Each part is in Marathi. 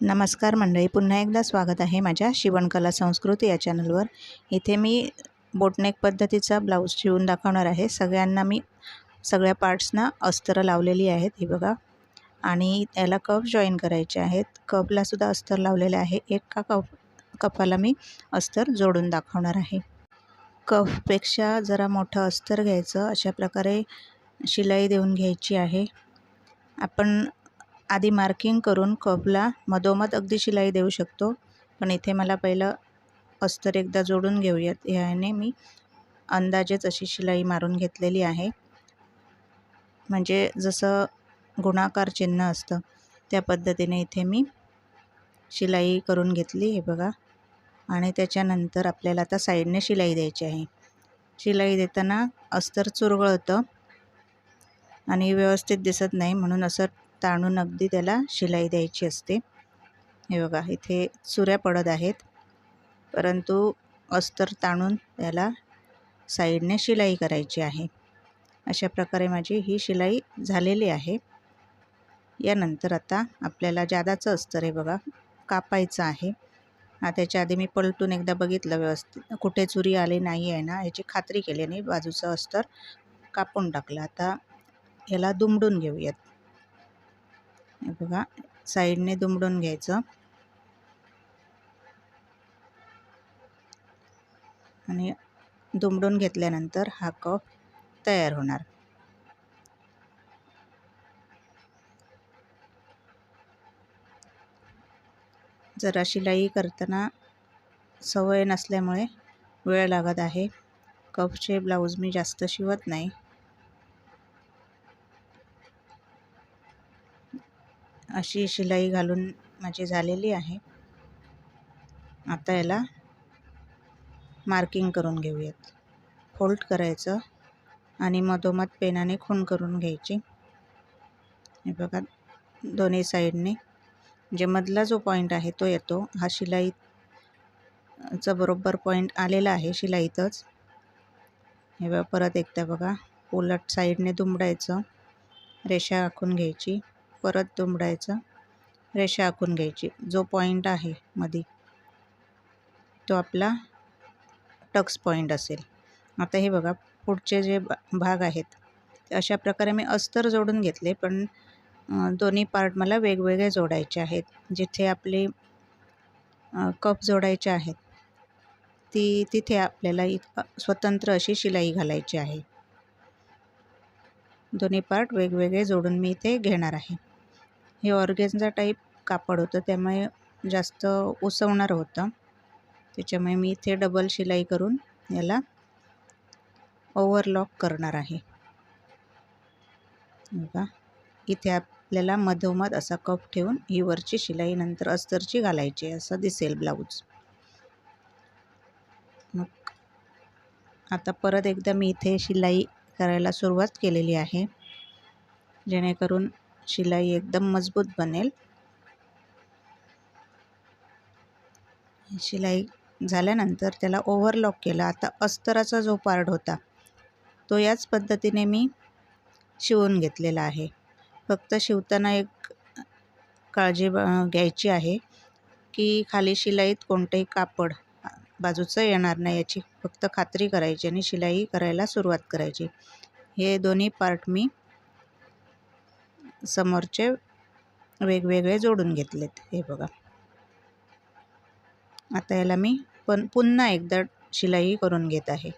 नमस्कार मंडळी पुन्हा एकदा स्वागत आहे माझ्या शिवणकला संस्कृती या चॅनलवर. इथे मी बोटनेक पद्धतीचा ब्लाऊज शिवून दाखवणार आहे. सगळ्यांना मी सगळ्या पार्ट्सना अस्तरं लावलेली आहेत ही बघा. आणि याला कप जॉईन करायचे आहेत. कपलासुद्धा अस्तर लावलेले आहे. एका कप कपाला मी अस्तर जोडून दाखवणार आहे. कफपेक्षा जरा मोठं अस्तर घ्यायचं अशा प्रकारे शिलाई देऊन घ्यायची आहे. आपण आधी मार्किंग करून कपला मधोमध अगदी शिलाई देऊ शकतो. पण इथे मला पहिलं अस्तर एकदा जोडून घेऊयात. ह्याने मी अंदाजेच अशी शिलाई मारून घेतलेली आहे. म्हणजे जसं गुणाकार चिन्ह असतं त्या पद्धतीने इथे मी शिलाई करून घेतली हे बघा. आणि त्याच्यानंतर आपल्याला आता साईडने शिलाई द्यायची आहे. शिलाई देताना अस्तर चुरगळतं आणि व्यवस्थित दिसत नाही म्हणून असं ताणून अगदी त्याला शिलाई द्यायची असते. हे बघा इथे चुऱ्या पडत आहेत. परंतु अस्तर ताणून त्याला साईडने शिलाई करायची आहे. अशा प्रकारे माझी ही शिलाई झालेली आहे. यानंतर आता आपल्याला जादाचं अस्तर हे बघा कापायचं आहे. हा त्याच्या आधी मी पलटून एकदा बघितलं व्यवस्थित. कुठे चुरी आली नाही आहे ना याची खात्री केली नाही बाजूचं अस्तर कापून टाकलं. आता याला दुमडून घेऊयात. हे बघा साईडने दुमडून घ्यायचं. आणि दुमडून घेतल्यानंतर हा कप तयार होणार. जरा शिलाई करताना सवय नसल्यामुळे वेळ लागत आहे. कपचे ब्लाऊज मी जास्त शिवत नाही. अशी शिलाई घालून माझी झालेली आहे. आता याला मार्किंग करून घेऊयात. फोल्ड करायचं आणि मधोमध पेनाने खून करून घ्यायची. हे बघा दोन्ही साईडने जे मधला जो पॉईंट आहे तो येतो. हा शिलाईचा बरोबर पॉईंट आलेला आहे शिलाईतच. हे बघा परत एकदा बघा. उलट साईडने दुमडायचं. रेषा आखून घ्यायची. परत दुमडायचं. रेषा आखून घ्यायची. जो पॉईंट आहे मध्ये तो आपला टक्स पॉईंट असेल. आता हे बघा पुढचे जे भाग आहेत अशा प्रकारे मी अस्तर जोडून घेतले पण दोन्ही पार्ट मला वेगवेगळे जोडायचे आहेत. जिथे आपले कप जोडायचे आहेत ती तिथे आपल्याला स्वतंत्र अशी शिलाई घालायची आहे. दोन्ही पार्ट वेगवेगळे जोडून मी इथे घेणार आहे. हे ऑर्गेन्झा टाईप कापड होतं त्यामुळे जास्त उसवणारं होतं. त्याच्यामुळे मी इथे डबल शिलाई करून याला ओव्हरलॉक करणार आहे. बघा इथे आपल्याला मधोमध असा कप ठेवून ही वरची शिलाई नंतर अस्तरची घालायची असं दिसेल ब्लाऊज. मग आता परत एकदा मी इथे शिलाई करायला सुरुवात केलेली आहे जेणेकरून शिलाई एकदम मजबूत बनेल. शिलाई झाल्यानंतर त्याला ओव्हरलॉक केला. आता अस्तराचा जो पार्ट होता तो याच पद्धतीने मी शिवून घेतलेला आहे. फक्त शिवताना एक काळजी घ्यायची आहे की खाली शिलाईत कोणतंही कापड बाजूचं येणार नाही याची फक्त खात्री करायची आणि शिलाई करायला सुरुवात करायची. हे दोन्ही पार्ट मी समोरचे वेगवेगळे जोडून घेतलेत. हे बघा. आता याला मी पण पुन्हा एकदा शिलाई करून घेत आहे.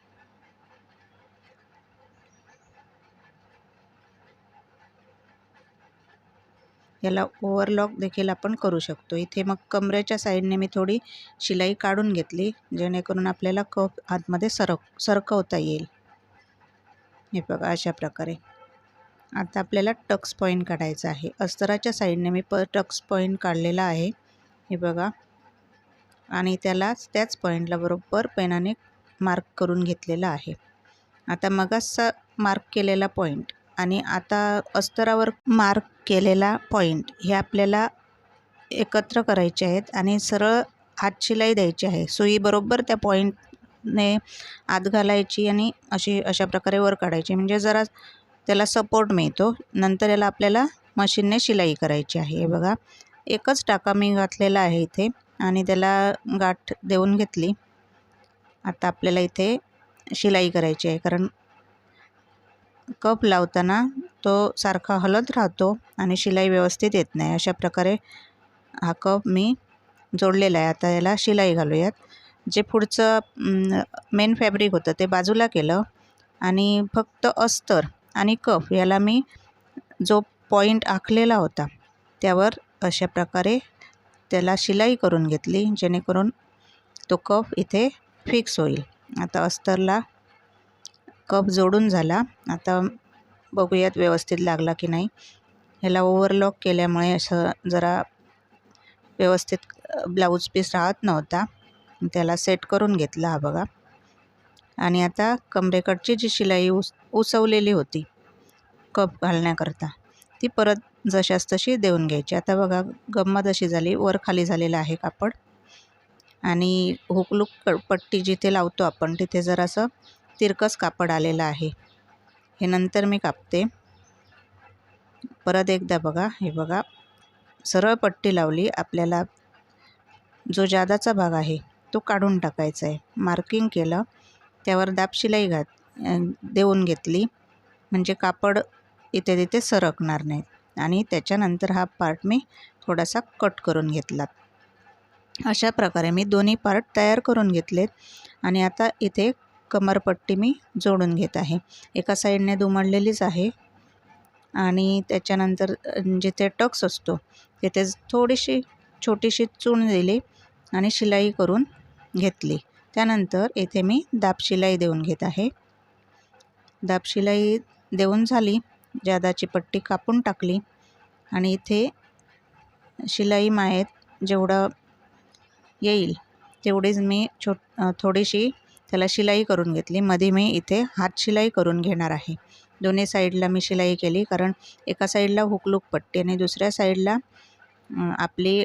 याला ओव्हरलॉक देखील आपण करू शकतो. इथे मग कमरेच्या साईडने मी थोडी शिलाई काढून घेतली जेणेकरून आपल्याला कप आतमध्ये सरक सरकवता येईल. हे बघा अशा प्रकारे. आता आपल्याला टक्स पॉईंट काढायचा आहे. अस्तराच्या साईडने मी प टक्स पॉईंट काढलेला आहे. हे बघा. आणि त्यालाच त्याच पॉईंटला बरोबर पेनाने मार्क करून घेतलेला आहे. आता मगासचा मार्क केलेला पॉईंट आणि आता अस्तरावर मार्क केलेला पॉईंट हे आपल्याला एकत्र करायचे आहेत आणि सरळ हातशिलाई द्यायची आहे. सुई बरोबर त्या पॉईंटने आत घालायची आणि अशी अशा प्रकारे वर काढायची. म्हणजे जरा त्याला सपोर्ट मिळतो. नंतर याला आपल्याला मशीनने शिलाई करायची आहे. हे बघा. एकच टाका मी घातलेला आहे इथे. आणि त्याला गाठ देऊन घेतली. आता आपल्याला इथे शिलाई करायची आहे. कारण कप लावताना तो सारखा हलत राहतो आणि शिलाई व्यवस्थित येत नाही. अशा प्रकारे हा कप मी जोडलेला आहे. आता याला शिलाई घालूयात. जे पुढचं मेन फॅब्रिक होतं ते बाजूला केलं. आणि फक्त अस्तर आणि कफ याला मी जो पॉईंट आखलेला होता त्यावर अशा प्रकारे त्याला शिलाई करून घेतली जेणेकरून तो कफ इथे फिक्स होईल. आता अस्तरला कप जोडून झाला. आता बघूयात व्यवस्थित लागला की नाही. ह्याला ओव्हरलॉक केल्यामुळे असं जरा व्यवस्थित ब्लाऊज पीस राहत नव्हता. त्याला सेट करून घेतला हा बघा. आणि आता कमरेकडची जी शिलाई उस उसवलेली होती कप घालण्याकरता ती परत जशास तशी देऊन घ्यायची. आता बघा गंमत अशी झाली वर खाली झालेलं आहे कापड. आणि हुकलूक पट्टी जिथे लावतो आपण तिथे जरासं तिरकस कापड आलेलं आहे. हे नंतर मी कापते. परत एकदा बघा हे बघा. सरळ पट्टी लावली आपल्याला जो जादाचा भाग आहे तो काढून टाकायचा आहे मार्किंग केलं त्यावर दाब शिलाई घात देऊन घेतली. म्हणजे कापड इथे तिथे सरकणार नाही आणि त्याच्यानंतर हा पार्ट मी थोडासा कट करून घेतला. अशा प्रकारे मी दोन्ही पार्ट तयार करून घेतलेत. आणि आता इथे कमरपट्टी मी जोडून घेत आहे. एका साईडने दुमडलेलीच आहे. आणि त्याच्यानंतर जिथे टक्स असतो तिथे थोडीशी छोटीशी चूण दिली आणि शिलाई करून घेतली. त्यानंतर येथे मी दाब शिलाई देऊन घेत आहे. दाबशिलाई देऊन झाली जादाची पट्टी कापून टाकली आणि इथे शिलाई मायेत जेवढं येईल तेवढीच मी छो थोडीशी त्याला शिलाई करून घेतली. मध्ये मी इथे हात शिलाई करून घेणार आहे. दोन्ही साईडला मी शिलाई केली कारण एका साईडला हुकलूक पट्टी आणि दुसऱ्या साईडला आपली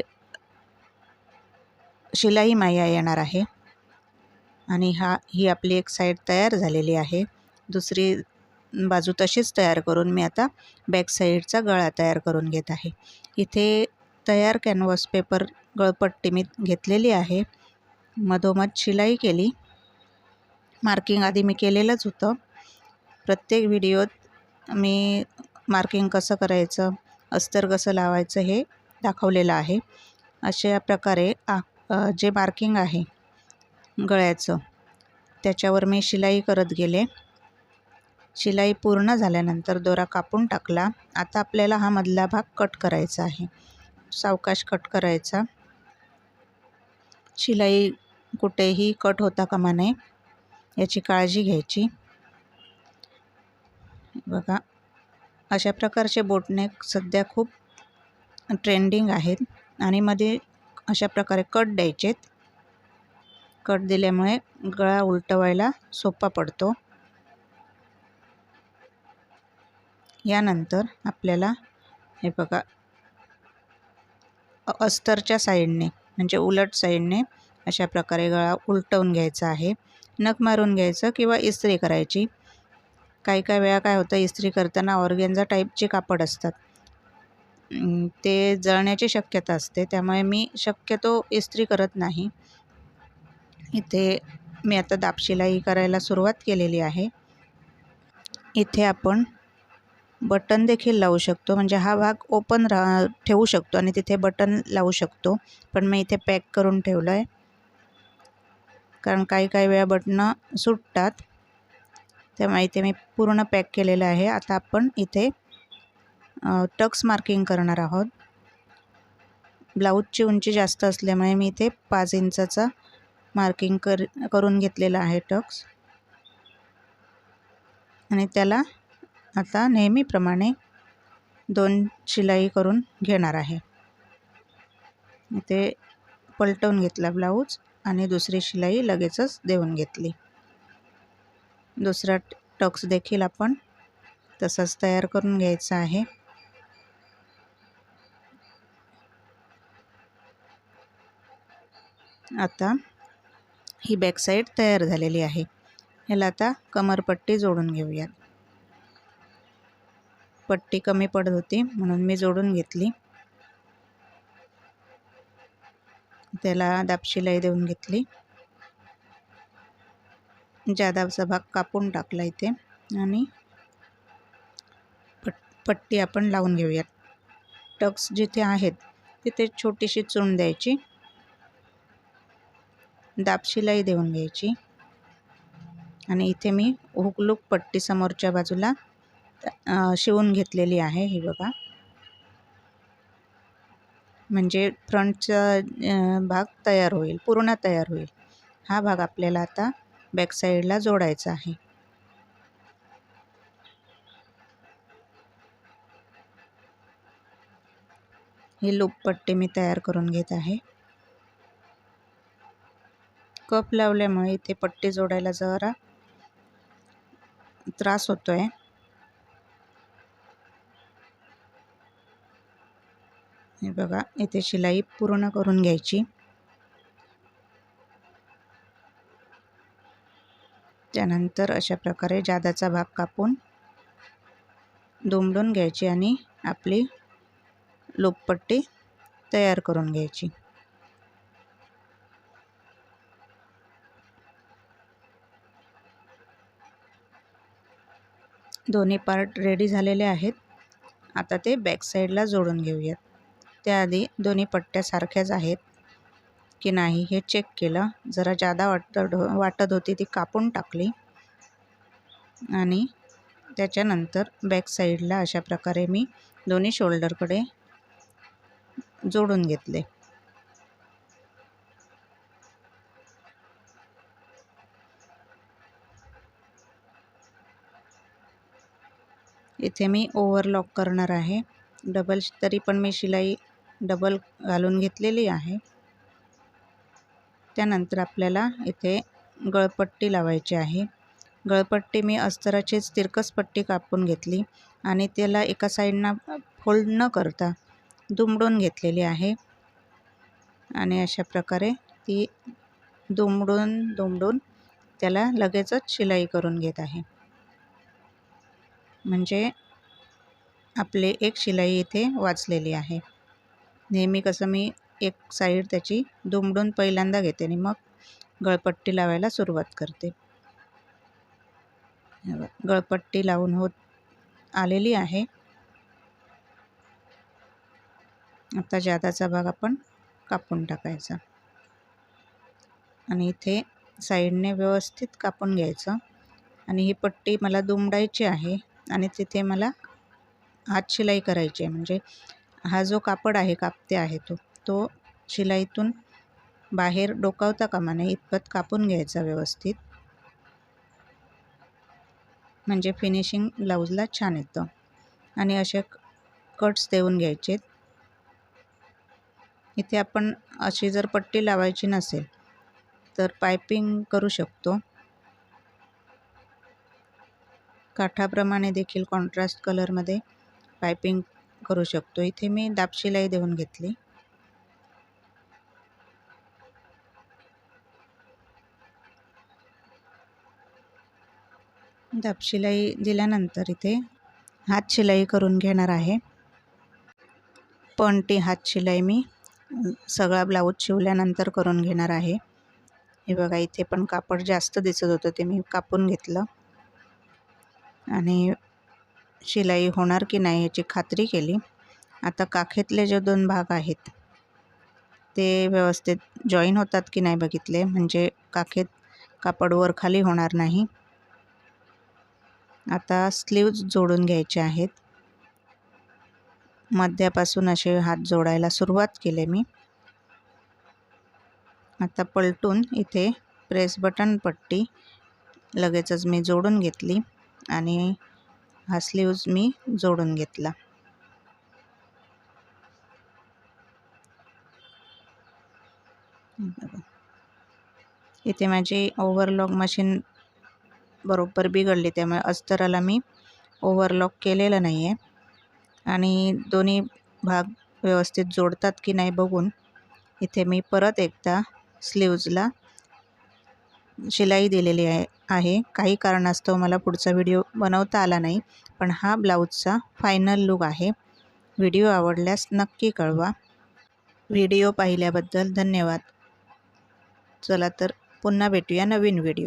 शिलाई माया येणार आहे. आणि हा ही आपली एक साईड तयार झालेली आहे. दुसरी बाजू तशीच तयार करून मी आता बॅक साईडचा गळा तयार करून घेत आहे. इथे तयार कॅनव्हास पेपर गळपट्टी मी घेतलेली आहे. मधोमध शिलाई केली. मार्किंग आधी मी केलेलंच होतं. प्रत्येक व्हिडिओत मी मार्किंग कसं करायचं अस्तर कसं लावायचं हे दाखवलेलं आहे. अशा प्रकारे आ जे मार्किंग आहे गळ्याचं. त्याच्यावर मी शिलाई करत गेले. शिलाई पूर्ण झाल्यानंतर दोरा कापून टाकला. आता आपल्याला हा मधला भाग कट करायचा आहे. सावकाश कट करायचा. शिलाई कुठेही कट होता कामा नये याची काळजी घ्यायची. बघा अशा प्रकारचे बोटनेक सध्या खूप ट्रेंडिंग आहेत आणि मध्ये अशा प्रकारे कट द्यायचेत. कट दिल्यामुळे गळा उलटवायला सोपा पडतो. यानंतर आपल्याला हे बघा अस्तरच्या साईडने म्हणजे उलट साईडने अशा प्रकारे गळा उलटवून घ्यायचा आहे. नख मारून घ्यायचं किंवा इस्त्री करायची. काही काही वेळा काय होतं इस्त्री करताना ऑर्गेन्झा टाईपचे कापड असतात. ते जळण्याची शक्यता असते त्यामुळे मी शक्यतो इस्त्री करत नाही. इथे मी आता दापशिलाई करायला सुरुवात केलेली आहे. इथे आपण बटन देखील लावू शकतो. म्हणजे हा भाग ओपन रा ठेवू शकतो आणि तिथे बटन लावू शकतो. पण मी इथे पॅक करून ठेवलं आहे कारण काही काही वेळा बटणं सुटतात. त्यामुळे इथे मी पूर्ण पॅक केलेलं आहे. आता आपण इथे टक्स मार्किंग करणार आहोत. ब्लाऊजची उंची जास्त असल्यामुळे मी इथे पाच इंचाचा मार्किंग कर करून घेतलेला आहे टक्स. आणि त्याला आता नेहमीप्रमाणे दोन शिलाई करून घेणार आहे. इथे पलटवून घेतला ब्लाऊज आणि दुसरी शिलाई लगेचच देऊन घेतली. दुसरा टक्स देखील आपण तसंच तयार करून घ्यायचा आहे. आता ही बॅकसाईड तयार झालेली आहे. ह्याला आता कमरपट्टी जोडून घेऊयात. पट्टी कमी पडत होती म्हणून मी जोडून घेतली. त्याला दापशिलाई देऊन घेतली. जादाचा भाग कापून टाकला इथे. आणि पट पट्टी आपण लावून घेऊयात. टक्स जिथे आहेत तिथे छोटीशी चून द्यायची. दाबशिलाई देऊन घ्यायची. आणि इथे मी हुकलूक पट्टी समोरच्या बाजूला शिवून घेतलेली आहे ही बघा. म्हणजे फ्रंटचा भाग तयार होईल पूर्ण तयार होईल. हा भाग आपल्याला आता बॅक साईडला जोडायचा आहे. ही लूप पट्टी मी तयार करून घेत आहे. कप लावल्यामुळे इथे पट्टी जोडायला जरा त्रास होतो आहे हे बघा इथे शिलाई पूर्ण करून घ्यायची. त्यानंतर अशा प्रकारे जादाचा भाग कापून दुमडून घ्यायची आणि आपली लोपपट्टी तयार करून घ्यायची. दोन्ही पार्ट रेडी झालेले आहेत. आता ते बॅक साईडला जोडून घेऊयात. त्याआधी दोन्ही पट्ट्या सारख्याच आहेत. की नाही हे चेक केलं. जरा जादा वाटत वाटत होती ती कापून टाकली. आणि त्याच्यानंतर बॅक साईडला अशा प्रकारे मी दोन्ही शोल्डरकडे जोडून घेतले. इथे मी ओव्हरलॉक करणार आहे. डबल तरी पण मी शिलाई डबल घालून घेतलेली आहे. त्यानंतर आपल्याला इथे गळपट्टी लावायची आहे. गळपट्टी मी अस्तराचीच तिरकस पट्टी कापून घेतली आणि त्याला एका साईडनं फोल्ड न करता दुमडून घेतलेली आहे. आणि अशा प्रकारे ती दुमडून दुमडून त्याला लगेचच शिलाई करून घेत आहे. म्हणजे आपले एक शिलाई इथे वाचलेली आहे. नेहमी कसं मी एक साईड त्याची दुमडून पहिल्यांदा घेते आणि मग गळपट्टी लावायला सुरुवात करते. गळपट्टी लावून होत आलेली आहे. आता जादाचा भाग आपण कापून टाकायचा. आणि इथे साईडने व्यवस्थित कापून घ्यायचं. आणि ही पट्टी मला दुमडायची आहे. आणि तिथे मला हात शिलाई करायची आहे. म्हणजे हा जो कापड आहे कापते आहे तो तो शिलाईतून बाहेर डोकावता कामा नये इतपत कापून घ्यायचा व्यवस्थित. म्हणजे फिनिशिंग ब्लाऊजला छान येतं. आणि असे कट्स देऊन घ्यायचे. इथे आपण अशी जर पट्टी लावायची नसेल तर पायपिंग करू शकतो. काठाप्रमाणे देखील कॉन्ट्रास्ट कलरमध्ये पायपिंग करू शकतो. इथे मी दाबशिलाई देऊन घेतली. दाबशिलाई दिल्यानंतर इथे हात शिलाई करून घेणार आहे. पण ती हात शिलाई मी सगळा ब्लाऊज शिवल्यानंतर करून घेणार आहे. हे बघा इथे पण कापड जास्त दिसत होतं ते मी कापून घेतलं. आणि शिलाई होणार की नाही याची खात्री केली. आता काखेतले जे दोन भाग आहेत ते व्यवस्थित जॉईन होतात की नाही बघितले. म्हणजे काखेत कापड वर खाली होणार नाही. आता स्लीव्ज जोडून घ्यायचे आहेत. मध्यापासून असे हात जोडायला सुरुवात केले मी. आता पलटून इथे प्रेस बटन पट्टी लगेचच मी जोडून घेतली. आणि हा स्लीव्ज मी जोडून घेतला. इथे माझी ओव्हरलॉक मशीन बरोबर बिघडली त्यामुळे अस्तराला मी ओव्हरलॉक केलेलं नाही आहे आणि दोन्ही भाग व्यवस्थित जोडतात की नाही बघून इथे मी परत एकदा स्लीव्जला शिलाई दिलेली आहे. आहे. काही कारणास्तव मला पुढचा व्हिडिओ बनवता आला नाही पण हा ब्लाऊजचा फायनल लूक आहे. व्हिडिओ आवडल्यास नक्की कळवा. व्हिडिओ पाहिल्याबद्दल धन्यवाद. चला तर पुन्हा भेटूया नवीन व्हिडिओ.